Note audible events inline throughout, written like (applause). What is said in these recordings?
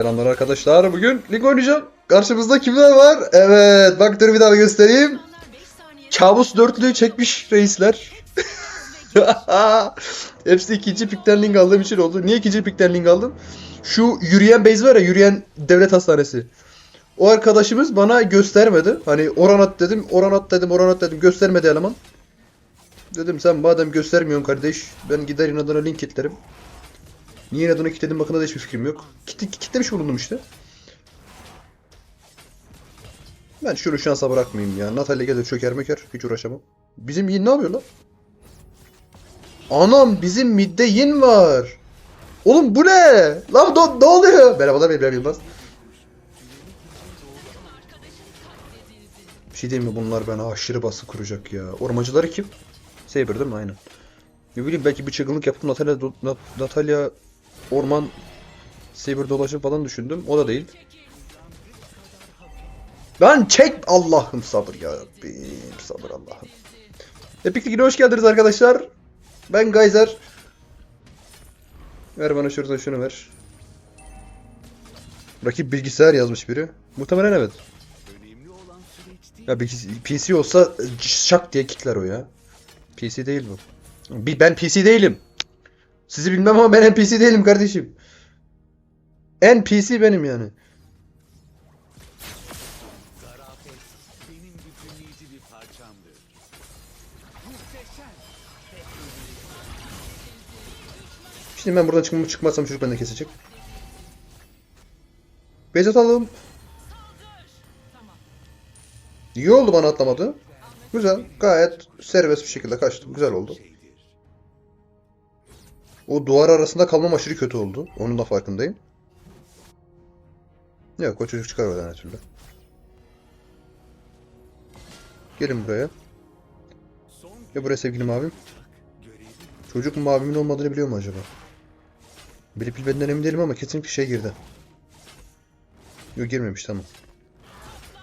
Selamlar arkadaşlar. Bugün lig oynayacağım. Karşımızda kimler var? Evet. Bak dur bir daha göstereyim. Kabus dörtlüğü çekmiş reisler. (laughs) Hepsi ikinci pikten link aldığım için oldu. Niye ikinci pikten link aldım? Şu yürüyen base var ya yürüyen devlet hastanesi. O arkadaşımız bana göstermedi. Hani oran at dedim, oran at dedim, oran at dedim. Göstermedi eleman. Dedim sen madem göstermiyorsun kardeş ben gider inadına link kitlerim. Niye inadına kitledim bakında da hiçbir fikrim yok. Kit kitlemiş bulundum işte. Ben şunu şansa bırakmayayım ya. Natalya gelir çöker möker. Hiç uğraşamam. Bizim yin ne yapıyor lan? Anam bizim midde yin var. Oğlum bu ne? Lan ne, ne oluyor? Merhabalar ben İbrahim Yılmaz. Bir şey diyeyim mi bunlar bana aşırı baskı kuracak ya. Ormancıları kim? Saber değil mi? Aynen. Ne bileyim belki bir çılgınlık yapıp Natalya, Natalya orman Saber dolaşır falan düşündüm. O da değil. Ben çek Allah'ım sabır ya Rabbim sabır Allah'ım. Epic Lig'ine hoş geldiniz arkadaşlar. Ben Geyser. Ver bana şuradan şunu ver. Rakip bilgisayar yazmış biri. Muhtemelen evet. Ya PC olsa şak diye kitler o ya. PC değil bu. Ben PC değilim. Sizi bilmem ama ben NPC değilim kardeşim. NPC benim yani. Şimdi ben buradan çıkmam çıkmazsam çocuk benden kesecek. Beyzat alalım. İyi oldu bana atlamadı. Güzel. Gayet serbest bir şekilde kaçtım. Güzel oldu. O duvar arasında kalmam aşırı kötü oldu. Onun da farkındayım. Yok o çocuk çıkar oradan her türlü. Gelin buraya. Ya buraya sevgili mavim. Çocuk mavimin olmadığını biliyor mu acaba? Bilip bilmediğinden emin değilim ama kesinlikle şey girdi. Yok girmemiş tamam.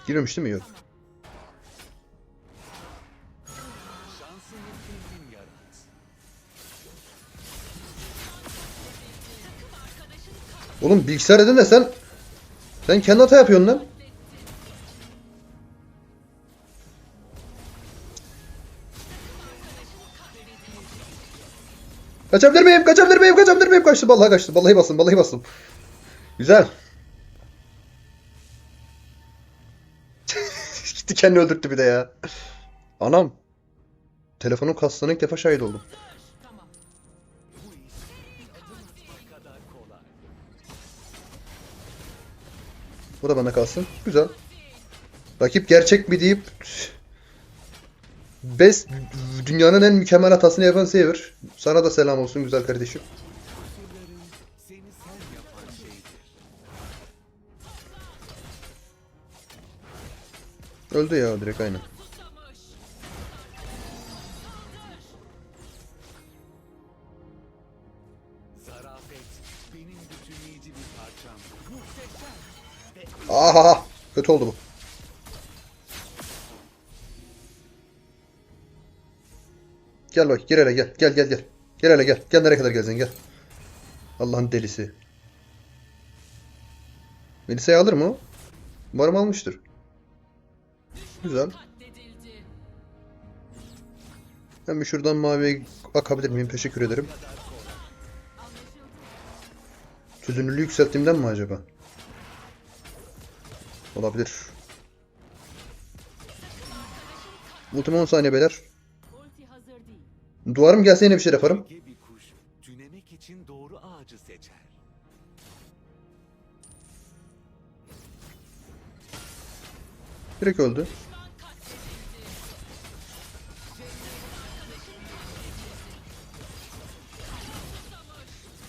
Girmemiş değil mi? Yok. Oğlum bilgisayar dedin de sen... Sen kendi hata yapıyorsun lan. Kaçabilir miyim? Kaçabilir miyim? Kaçabilir miyim? Kaçtı. Vallahi kaçtı. Vallahi bastım. Vallahi bastım. Güzel. (laughs) Gitti kendini öldürttü bir de ya. Anam. Telefonun kastığına ilk defa şahit oldum. Bu da bana kalsın. Güzel. Rakip gerçek mi deyip Best dünyanın en mükemmel hatasını yapan Saver. Sana da selam olsun güzel kardeşim. Öldü ya direkt aynen. Aha! Kötü oldu bu. Gel bak gir hele gel. Gel gel gel. Gel hele gel. Gel nereye kadar geleceksin gel. Allah'ın delisi. Melisa'yı alır mı? Umarım almıştır. Güzel. Ben bir şuradan maviye bakabilir miyim? Teşekkür ederim. Çözünürlüğü yükselttiğimden mi acaba? Olabilir. Ultima 10 saniye beyler. Duvarım gelse yine bir şey yaparım. Bilge bir kuş tünemek için doğru ağacı seçer. Direkt öldü.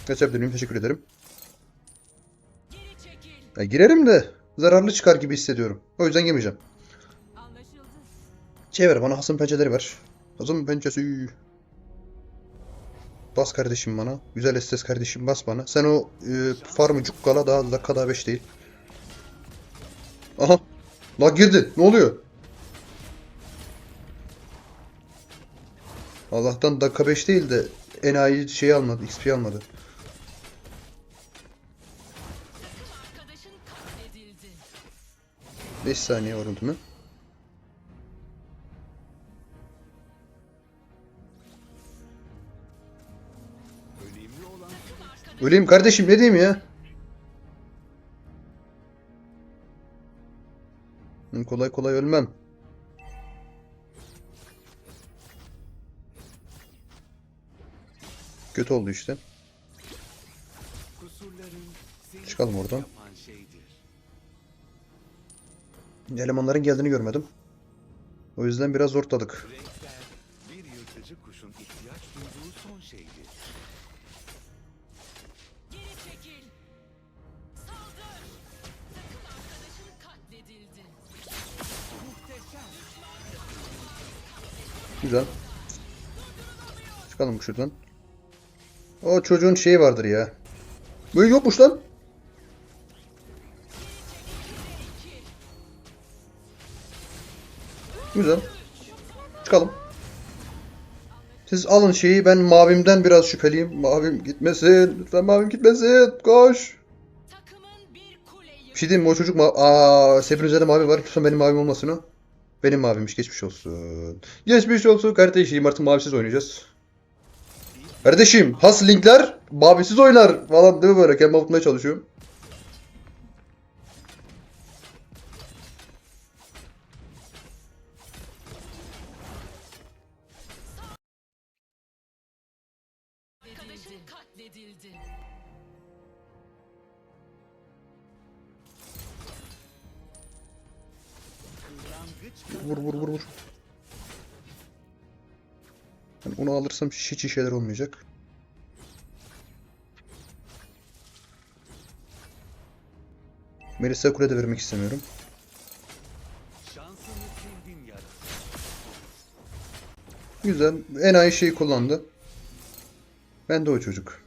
Kaçabilir miyim? Teşekkür ederim. Ya girerim de zararlı çıkar gibi hissediyorum. O yüzden yemeyeceğim. Şey ver bana hasım pençeleri ver. Hasım pençesi. Bas kardeşim bana. Güzel estes kardeşim bas bana. Sen o e, farmı cukkala daha dakika daha 5 değil. Aha. La girdi. Ne oluyor? Allah'tan dakika 5 değil de enayi şey almadı. XP almadı. 5 saniye var ultime. Öleyim kardeşim ne diyeyim ya? Kolay kolay ölmem. Kötü oldu işte. Çıkalım oradan. Elemanların geldiğini görmedim. O yüzden biraz. Muhteşem. Güzel. Çıkalım şuradan. O çocuğun şeyi vardır ya. Böyle yokmuş lan. Güzel. Çıkalım. Siz alın şeyi ben mavimden biraz şüpheliyim. Mavim gitmesin. Lütfen mavim gitmesin. Koş. Bir şey diyeyim mi? O çocuk ma Aa, Sefin üzerinde mavi var. Lütfen benim mavim olmasın o. Benim mavimmiş. Geçmiş olsun. Geçmiş olsun kardeşim. Artık mavisiz oynayacağız. Kardeşim has linkler mavisiz oynar falan değil mi böyle? Kendimi avutmaya çalışıyorum. Vur vur vur vur. Ben onu alırsam hiç iyi şeyler olmayacak. Melisa'ya kule de vermek istemiyorum. Güzel. En iyi şeyi kullandı. Ben de o çocuk.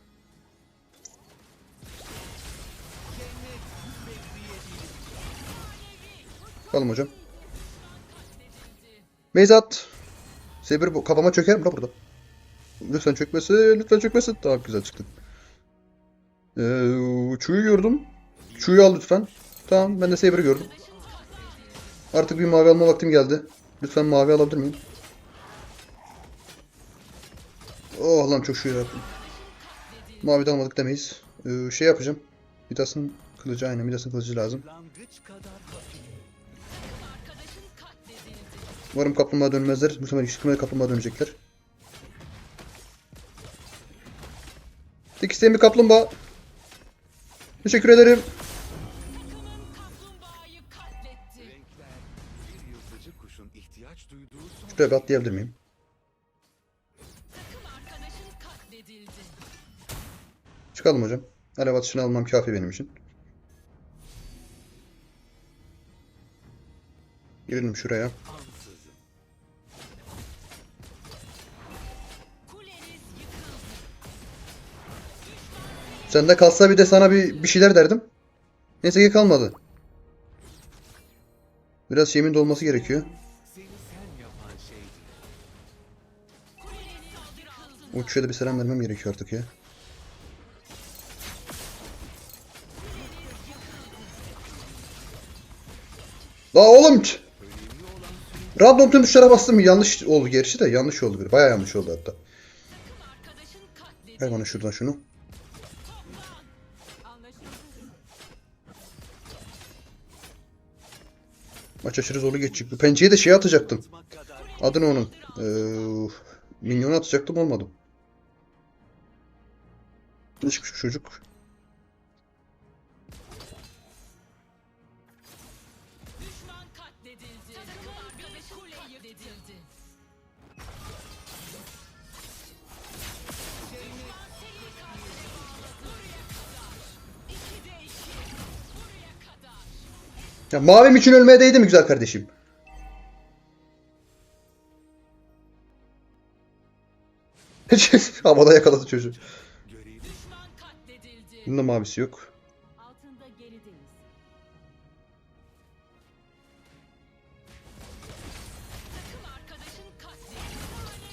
Bakalım hocam. Mezat. Sebir bu kafama çöker mi la burada? Lütfen çökmesin, lütfen çökmesin. Tamam güzel çıktı. Ee, Çu'yu gördüm. Çu'yu al lütfen. Tamam ben de Saber'ı gördüm. Artık bir mavi alma vaktim geldi. Lütfen mavi alabilir miyim? Oh lan çok şükür yaptım. Mavi de almadık demeyiz. Ee, şey yapacağım. Midas'ın kılıcı aynen Midas'ın kılıcı lazım. Umarım kaplumbağa dönmezler. Sefer işitmeye kaplumbağa dönecekler. Tek isteğim bir kaplumbağa. Teşekkür ederim. Şuraya bir atlayabilir miyim? Çıkalım hocam. Alev atışını almam kafi benim için. Girelim şuraya. Sende kalsa bir de sana bir, bir şeyler derdim. Neyse ki kalmadı. Biraz şeyimin dolması gerekiyor. Uçuşa da bir selam vermem gerekiyor artık ya. La oğlum! Random tüm tuşlara bastım. Yanlış oldu gerçi de. Yanlış oldu. Bayağı yanlış oldu hatta. Ver bana şuradan şunu. Maç aşırı zorlu geçecek. Bu pençeyi de şey atacaktım. Adı ne onun? Ee, minyonu atacaktım olmadı. Ne çıkmış bu çocuk? Ya mavim için ölmeye değdi mi güzel kardeşim? (laughs) Havada yakaladı çocuğu. Bunun da mavisi yok.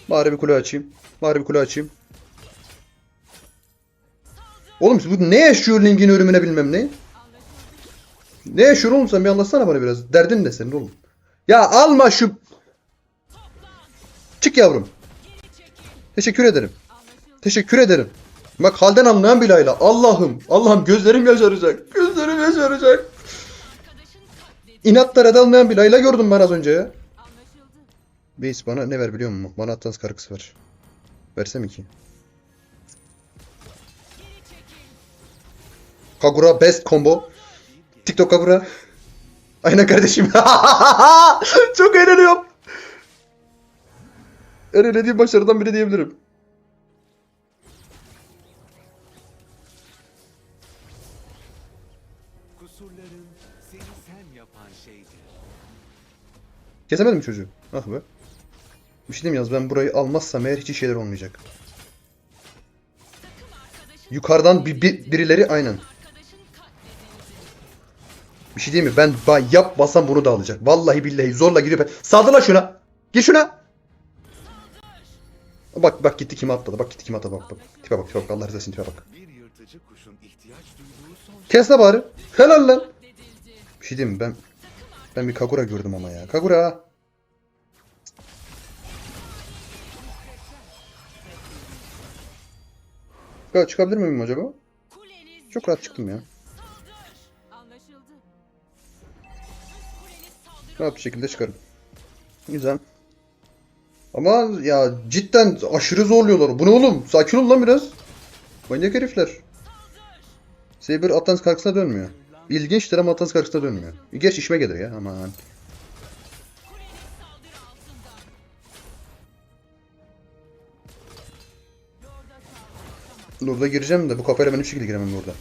Bari bir kule açayım. Bari bir kule açayım. Oğlum bu ne yaşıyor Link'in ölümüne bilmem ne? Ne yaşıyorsun oğlum sen bir anlatsana bana biraz. Derdin ne senin oğlum? Ya alma şu... Çık yavrum. Teşekkür ederim. Teşekkür ederim. Bak halden anlayan bir Layla. Allah'ım. Allah'ım gözlerim yaşaracak. Gözlerim yaşaracak. Katledildi. İnatlara anlayan bir Layla gördüm ben az önce ya. Beys bana ne ver biliyor musun? Bana Atlas karıksı ver. Versem ki. Geri çekil. Kagura best combo. TikTok Kagura. Aynen kardeşim. (laughs) Çok eğleniyorum. En eğlendiğim başlarından biri diyebilirim. Kusurların seni sen yapan şeydir. Kesemedim çocuğu? Ah be. Bir şey diyeyim yalnız ben burayı almazsam eğer hiç şeyler olmayacak. Yukarıdan bir, bir- birileri aynen. Bir şey diyeyim mi? Ben ba- yapmasam bunu da alacak. Vallahi billahi zorla giriyor. Saldır şuna. Gir şuna. Bak bak gitti kime atladı. Bak gitti kime atladı. Bak bak. Tipe bak tipe bak. Allah rızası tipe bak. Kes la bari. Helal lan. Bir şey diyeyim mi? Ben ben bir Kagura gördüm ama ya. Kagura. Ya çıkabilir miyim acaba? Çok rahat çıktım ya. Rahat bir şekilde çıkarım. Güzel. Ama ya cidden aşırı zorluyorlar. Bu ne oğlum? Sakin ol lan biraz. Manyak herifler. Saber Atlas karşısına dönmüyor. İlginçtir ama Atlas karşısına dönmüyor. Geç işime gelir ya aman. Lord'a gireceğim de bu kafayla ben hiçbir şekilde giremem Lord'a.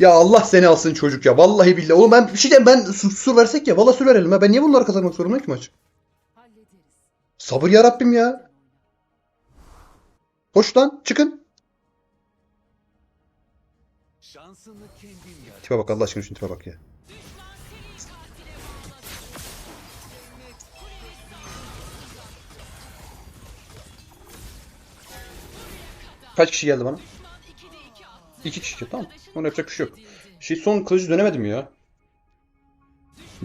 Ya Allah seni alsın çocuk ya. Vallahi billahi. Oğlum ben bir şey diyeyim ben sur, sur versek ya. Vallahi sur verelim ya. Ben niye bunları kazanmak zorundayım ki maç? Sabır ya Rabbim ya. Hoş lan çıkın. Tipe bak Allah aşkına şu tipe bak ya. Kaç kişi geldi bana? İki kişi tamam. Ona yapacak bir şey yok. Şey son kılıcı dönemedim ya.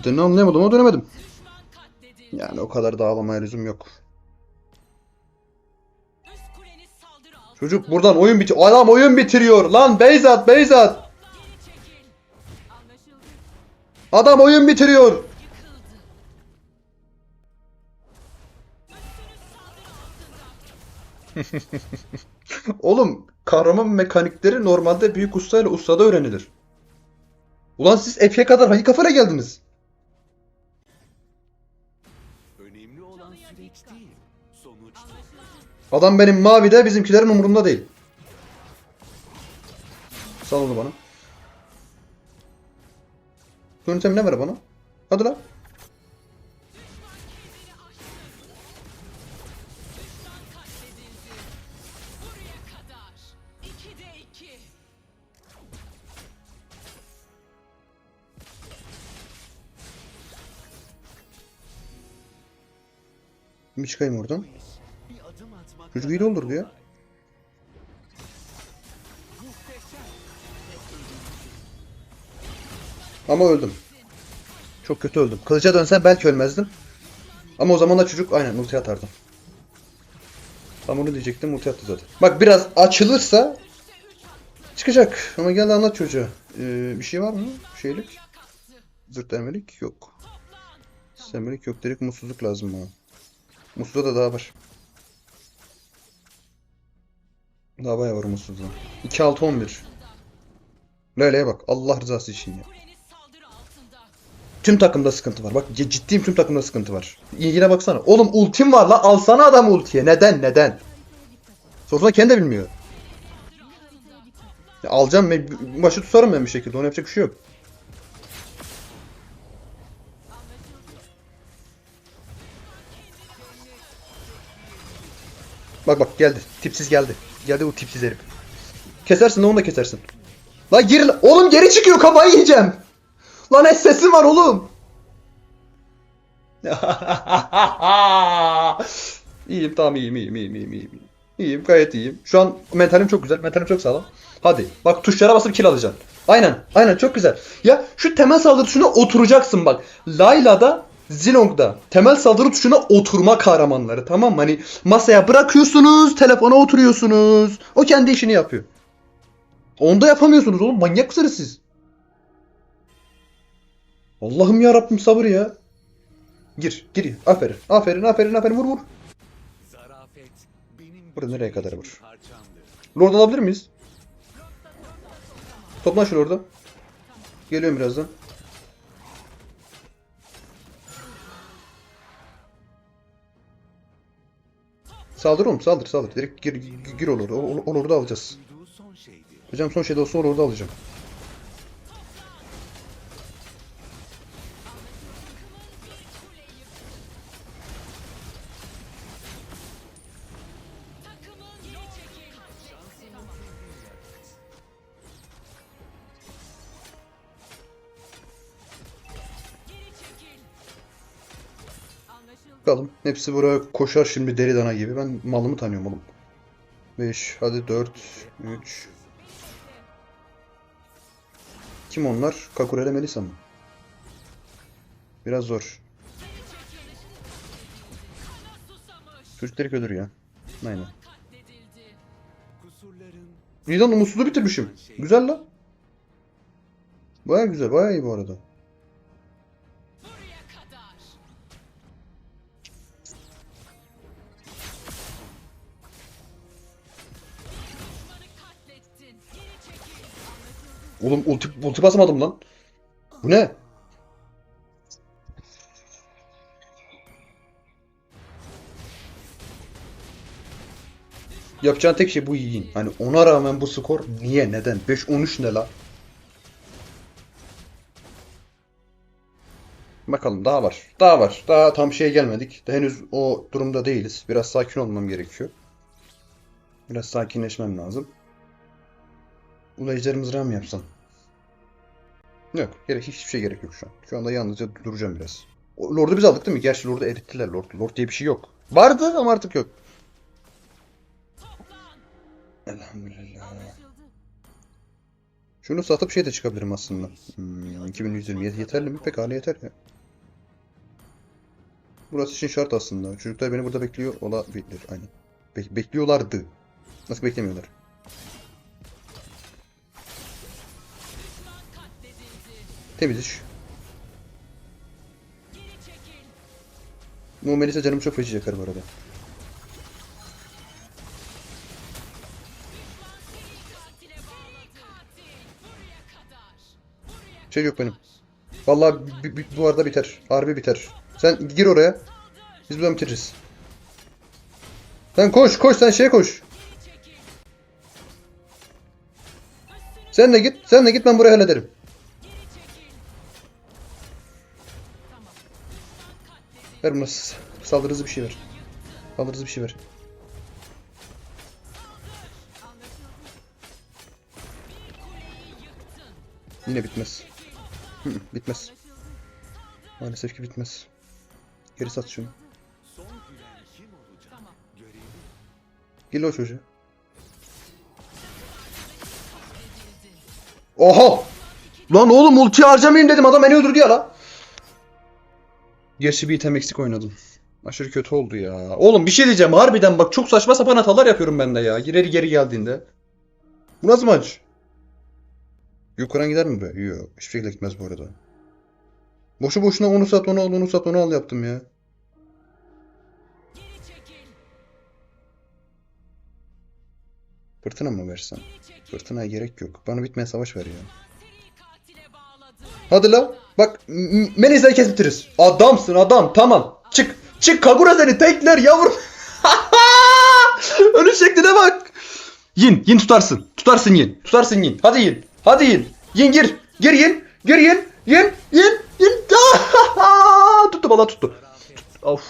Dönü anlayamadım ama dönemedim. Yani o kadar dağılamaya lüzum yok. Çocuk buradan oyun bitiyor. Adam oyun bitiriyor. Lan Beyzat Beyzat. Adam oyun bitiriyor. (laughs) Oğlum kahraman mekanikleri normalde büyük ustayla ustada öğrenilir. Ulan siz Epi'ye kadar hangi kafayla geldiniz? Önemli olan süreç değil. Anlaşıldı. Adam benim mavide bizimkilerin umurunda değil. Sal onu bana. Yöntem ne ver bana? Hadi lan. Bir çıkayım oradan. Çocuk iyi kolay. Muhteşem. Ama öldüm. Çok kötü öldüm. Kılıca dönsem belki ölmezdim. Ama o zaman da çocuk aynen ulti atardı. Tam onu diyecektim ulti attı zaten. Bak biraz açılırsa çıkacak. Ama gel anlat çocuğa. Ee, bir şey var mı? Şeylik. Zırt demelik yok. Semelik yok. Direkt mutsuzluk lazım bana. Mutsuzda da daha var. Daha bayağı var mutsuzluğa. 2-6-11. Lale'ye bak. Allah rızası için ya. Tüm takımda sıkıntı var. Bak ciddiyim tüm takımda sıkıntı var. Yine baksana. Oğlum ultim var la. Alsana adam ultiye. Neden? Neden? Sorsana kendi de bilmiyor. Ya alacağım başı tutarım ben bir şekilde. Ona yapacak bir şey yok. Bak bak geldi. Tipsiz geldi. Geldi o tipsiz herif. Kesersin onu da kesersin. La gir la- Oğlum geri çıkıyor kafayı yiyeceğim. Lan sesim var oğlum. (laughs) iyiyim tamam iyiyim iyiyim iyiyim iyiyim iyiyim. İyiyim gayet iyiyim. Şu an mentalim çok güzel. Mentalim çok sağlam. Hadi. Bak tuşlara basıp kill alacaksın. Aynen. Aynen çok güzel. Ya şu temel saldırı tuşuna oturacaksın bak. Layla'da Zilong'da temel saldırı tuşuna oturma kahramanları tamam mı? Hani masaya bırakıyorsunuz, telefona oturuyorsunuz. O kendi işini yapıyor. Onda yapamıyorsunuz oğlum. Manyak mısınız siz? Allah'ım ya Rabbim sabır ya. Gir, gir. Aferin. Aferin, aferin, aferin. Vur, vur. Burada nereye kadar vur? Lord alabilir miyiz? Toplan şu Lord'u. Geliyorum birazdan. Saldır oğlum saldır saldır. Direkt gir, gir, gir o Lord'u. O, o, o Lord'u alacağız. Hocam son şeyde olsa o Lord'u alacağım. Bakalım. Hepsi buraya koşar şimdi deli dana gibi. Ben malımı tanıyorum oğlum. 5, hadi 4, 3. Kim onlar? Kakure ile Melisa mı? Biraz zor. Kana susamış. Çocuk direkt ölür ya. Aynen. Kusurların Nidan umutsuzluğu bitirmişim. Güzel la. Baya güzel, baya iyi bu arada. Oğlum ulti, ulti basamadım lan. Bu ne? Yapacağın tek şey bu yiyin. Hani ona rağmen bu skor niye? Neden? 5-13 ne la? Bakalım daha var. Daha var. Daha tam şeye gelmedik. Daha henüz o durumda değiliz. Biraz sakin olmam gerekiyor. Biraz sakinleşmem lazım. Ulayıcılarımız RAM yapsam. Yok. Gerek, hiçbir şey gerek yok şu an. Şu anda yalnızca duracağım biraz. O, Lord'u biz aldık değil mi? Gerçi Lord'u erittiler. Lord, Lord diye bir şey yok. Vardı ama artık yok. Elhamdülillah. Şunu satıp şey de çıkabilirim aslında. Hmm, 2120 yet- yeterli mi? Pekala yeter ya. Burası için şart aslında. Çocuklar beni burada bekliyor olabilir. Aynen. Bek- bekliyorlardı. Nasıl beklemiyorlar? Temiz. Bu Melisa canımı çok feci yakar bu arada. Şey yok benim. Vallahi bu arada biter. Harbi biter. Sen gir oraya. Biz buradan bitiririz. Sen koş koş sen şeye koş. Sen de git. Sen de git ben burayı hallederim. Ver buna saldırı bir şey ver. Saldırı bir şey ver. Yine bitmez. Hı hı, bitmez. Maalesef ki bitmez. Geri sat şunu. Gel o çocuğa. Oha! Lan oğlum ulti harcamayayım dedim adam beni öldürdü ya la. Gerçi bir item eksik oynadım. Aşırı kötü oldu ya. Oğlum bir şey diyeceğim harbiden bak çok saçma sapan hatalar yapıyorum ben de ya. Geri geri geldiğinde. Bu nasıl maç? Yukarıdan gider mi be? Yok. Hiçbir şekilde gitmez bu arada. Boşu boşuna onu sat onu al onu sat onu al yaptım ya. Fırtına mı çekil. Fırtınaya gerek yok. Bana bitmeyen savaş ver ya. Hadi la. Bak Melisa'yı kes bitiririz. Adamsın adam. Tamam. Çık. Çık Kagura seni tekler yavrum. (laughs) Ölü şekline bak. Yin. Yin tutarsın. Tutarsın yin. Tutarsın yin. Hadi yin. Hadi yin. Yin gir. Gir yin. Gir yin. Yin. Yin. Yin. (laughs) tuttu valla tuttu. Of.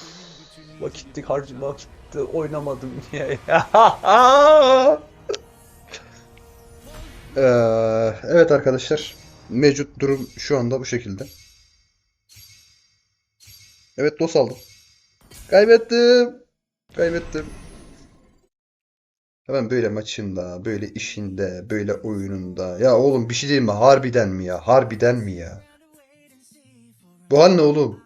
Vakitti harcı vakitti oynamadım (laughs) ya. Ee, evet arkadaşlar. Mevcut durum şu anda bu şekilde. Evet dos aldım. Kaybettim. Kaybettim. Ben böyle maçında, böyle işinde, böyle oyununda. Ya oğlum bir şey diyeyim mi? Harbiden mi ya? Harbiden mi ya? Bu hal ne oğlum?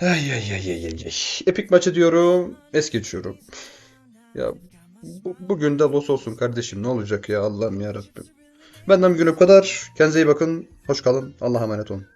Ay ay ay ay ay. Epik maçı diyorum. Es geçiyorum. Ya bu, bugün de los olsun kardeşim. Ne olacak ya Allah'ım ya Rabbim. Benden bugün bu kadar. Kendinize iyi bakın. Hoş kalın. Allah'a emanet olun.